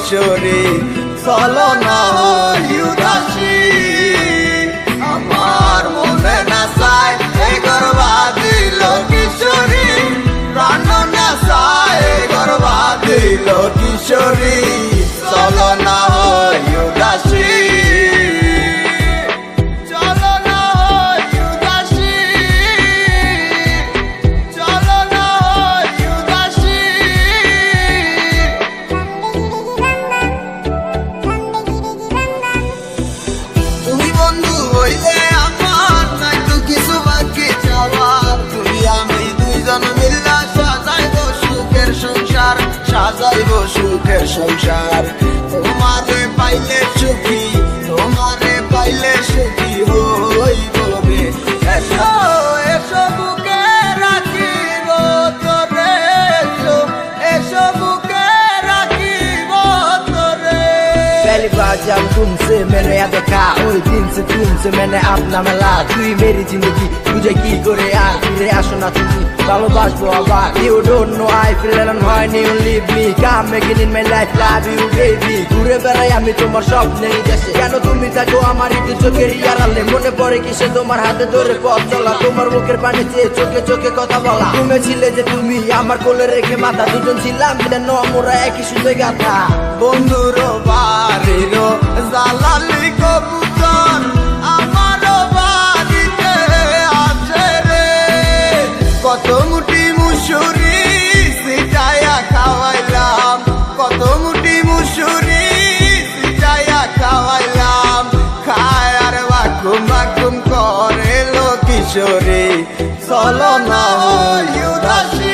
কিশোরী চলো না সাজাইব সুখের সংসার তোমারে পাইলে সুখী তোমারে পাইলে সুখী হইব রে এসো এসো বুকে রাখিব তোরে এসো এসো বুকে রাখিব তোরে पहली बार जब तुमसे मैंने याद देखा ওই দিন সে তুমসে मैंने अपना मिला তুই মেরি জিন্দগি বুঝে কি করে আর ফিরে আসো না তুমি, ভালোবাসবো আবার। You don't know I feel alone when you leave me come making in my life love you baby ঘুরে বেড়াই আমি তোমার স্বপ্নের দেশে। কেন তুমি থাকো আমার একটু চোখের ইয়ারালে? মনে পড়ে কিসে তোমার হাতে ধরে পথ চলা? তোমার মুখের পানি চেয়ে চোখে চোখে কথা বলা। তুমি ছিলে যে তুমি, আমার কোলে রেখে মাথা দুজন ছিলাম। যেন আমরা একই সুন্দর গাথা? বন্ধুর বাড়ি কত মুটি মুসুরি সিটায়া খাওয়াইলাম। কত মুটি মুসুরি সিটায়া খাওয়াইলাম। খায় আর বাকুম বাকুম করে লো কিশোরী। চলো না উদাসী